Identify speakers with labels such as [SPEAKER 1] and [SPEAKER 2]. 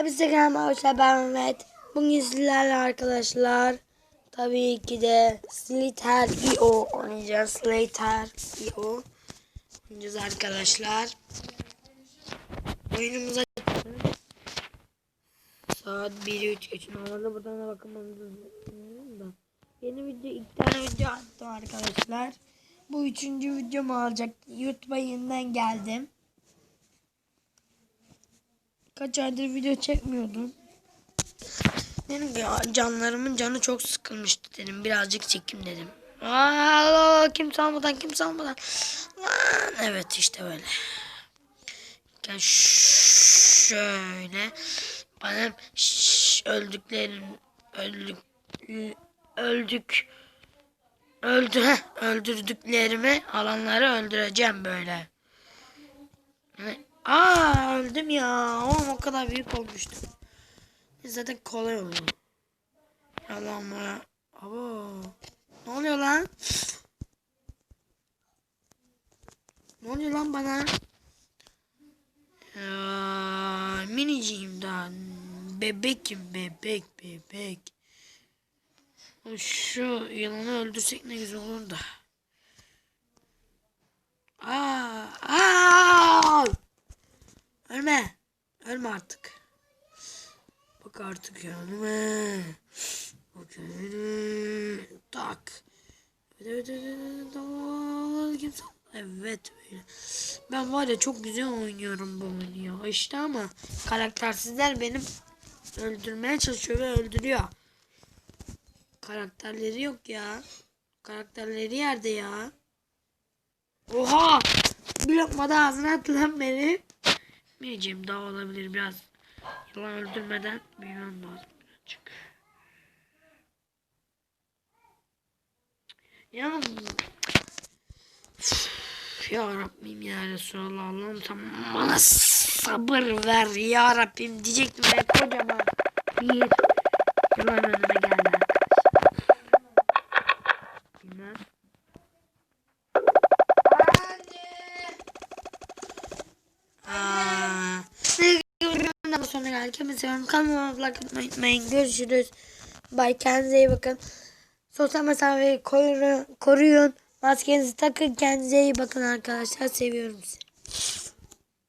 [SPEAKER 1] Hepinize kanalıma hoş geldiniz. Ben Mehmet. Bugün sizlerle arkadaşlar tabii ki de Slither IO oynayacağız. Slither IO oynayacağız arkadaşlar. Oyunumuza saat 1'i 3 geçin. Normalde buradan da düşünüyorum da. Yeni video, iki tane video attım arkadaşlar. Bu üçüncü videomu alacak. YouTube'a yeniden geldim. Kaç aydır video çekmiyordum. Dedim ki "Ya canlarımın canı çok sıkılmıştı dedim. Birazcık çekim dedim. Aa, kim salmadan kim salmadan. Lan evet işte böyle. Yani şöyle bana şş, öldüklerim öldük öldük öldü öldürdüklerimi alanları öldüreceğim böyle. Aa öldüm ya. Oğlum o kadar büyük olmuştu. Zaten kolay oldu. Yalan bana. Abo. Ne oluyor lan? Ne oluyor lan bana? Ya, miniciyim daha. Bebekim bebek bebek. Şu yılanı öldürsek ne güzel olur da. Aa, aa! Ölme. Artık. Bak artık ya. Ölme. Bak ölme. Tak. Evet evet evet. Evet böyle. Ben var ya çok güzel oynuyorum bu oyunu ya. İşte ama karaktersizler benim öldürmeye çalışıyor ve öldürüyor. Karakterleri yok ya. Karakterleri yerde ya. Oha! Bir lokma da ağzına at lan beni. Bilmeyeceğim daha olabilir biraz. Yılan öldürmeden büyümem lazım birazcık. Ya ya Rabbim ya Resulallah Allah'ım sen bana sabır ver ya Rabbim diyecektim ben kocaman bir yılan önüme Hepinizi seviyorum. Kanalıma like atmayı unutmayın. Görüşürüz. Bye. Kendinize iyi bakın. Sosyal mesafeyi koruyun. koruyun. Maskenizi takın. Kendinize iyi bakın arkadaşlar. Seviyorum sizi.